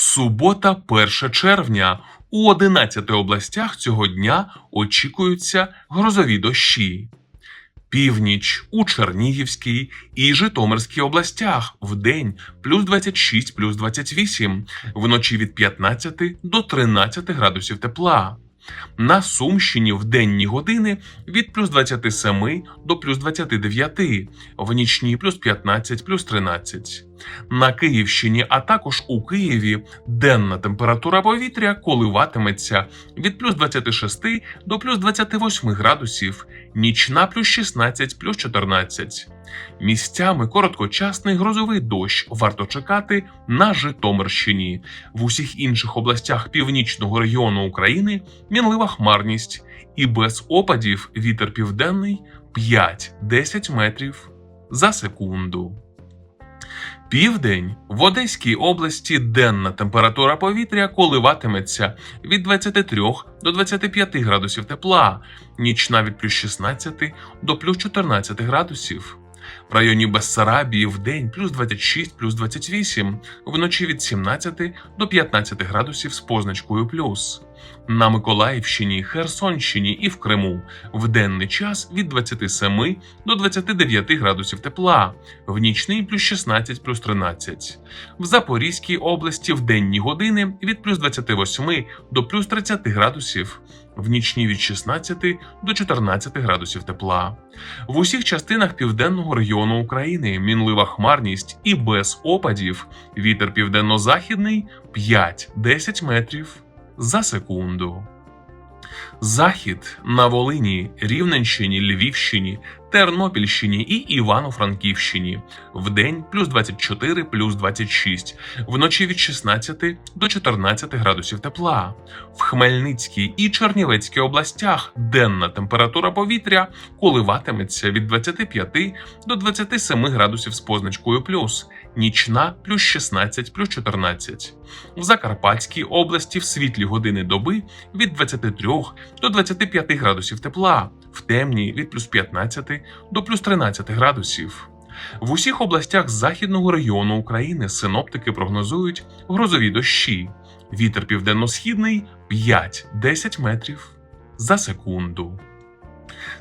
Субота, 1 червня. У 11 областях цього дня очікуються грозові дощі. Північ у Чернігівській і Житомирській областях вдень плюс 26, плюс 28, вночі від 15 до 13 градусів тепла. На Сумщині в денні години від плюс 27 до плюс 29, в нічні плюс 15, плюс 13. На Київщині, а також у Києві денна температура повітря коливатиметься від плюс 26 до плюс 28 градусів, нічна плюс 16, плюс 14. Місцями короткочасний грозовий дощ варто чекати на Житомирщині. В усіх інших областях північного регіону України мінлива хмарність і без опадів вітер південний 5-10 метрів за секунду. Південь в Одеській області денна температура повітря коливатиметься від 23 до 25 градусів тепла, нічна від плюс 16 до плюс 14 градусів. В районі Бессарабії в день плюс 26, плюс 28, вночі від 17 до 15 градусів з позначкою плюс. На Миколаївщині, Херсонщині і в Криму в денний час від 27 до 29 градусів тепла, в нічний плюс 16, плюс 13. В Запорізькій області в денні години від плюс 28 до плюс 30 градусів, в нічні від 16 до 14 градусів тепла. В усіх частинах південного регіону України мінлива хмарність і без опадів. Вітер південно-західний 5-10 метрів за секунду. Захід на Волині, Рівненщині, Львівщині, Тернопільщині і Івано-Франківщині. Вдень плюс 24, плюс 26, вночі від 16 до 14 градусів тепла. В Хмельницькій і Чернівецькій областях денна температура повітря коливатиметься від 25 до 27 градусів з позначкою плюс, нічна плюс 16, плюс 14. В Закарпатській області в світлі години доби від 23 до 25 градусів тепла, в темній від плюс 15 до плюс 13 градусів. В усіх областях західного регіону України синоптики прогнозують грозові дощі. Вітер південно-східний 5-10 метрів за секунду.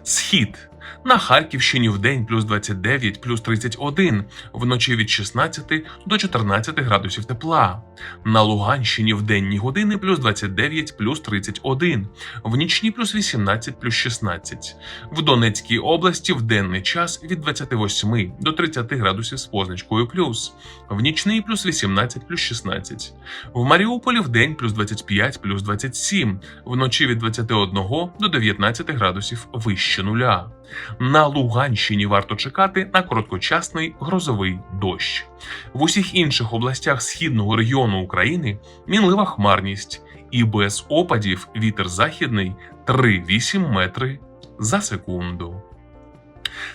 Схід на Харківщині в день плюс 29, плюс 31, вночі від 16 до 14 градусів тепла. На Луганщині в денні години плюс 29, плюс 31, в нічні плюс 18, плюс 16. В Донецькій області в денний час від 28 до 30 градусів з позначкою плюс, в нічний плюс 18, плюс 16. В Маріуполі в день плюс 25, плюс 27, вночі від 21 до 19 градусів вище нуля. На Луганщині варто чекати на короткочасний грозовий дощ. В усіх інших областях східного регіону України мінлива хмарність і без опадів вітер західний 3-8 метри за секунду.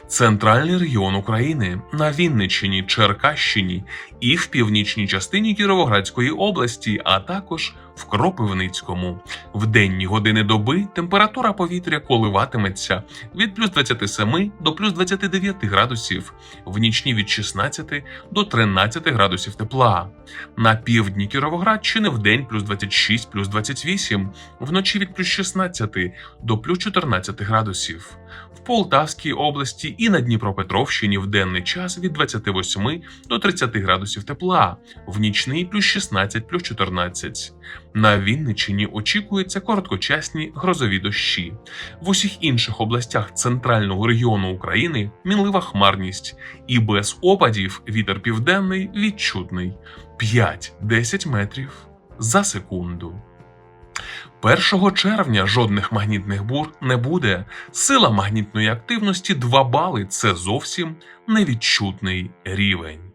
Центральний регіон України на Вінниччині, Черкащині і в північній частині Кіровоградської області, а також в Кропивницькому. В денні години доби температура повітря коливатиметься від плюс 27 до плюс 29 градусів, в нічні від 16 до 13 градусів тепла. На півдні Кіровоградщини в день плюс 26, плюс 28, вночі від плюс 16 до плюс 14 градусів. В Полтавській області і на Дніпропетровщині в денний час від 28 до 30 градусів тепла, в нічний плюс 16, плюс 14. На Вінниччині очікуються короткочасні грозові дощі. В усіх інших областях центрального регіону України мінлива хмарність і без опадів вітер південний відчутний 5-10 метрів за секунду. 1 червня жодних магнітних бур не буде. Сила магнітної активності 2 бали це зовсім невідчутний рівень.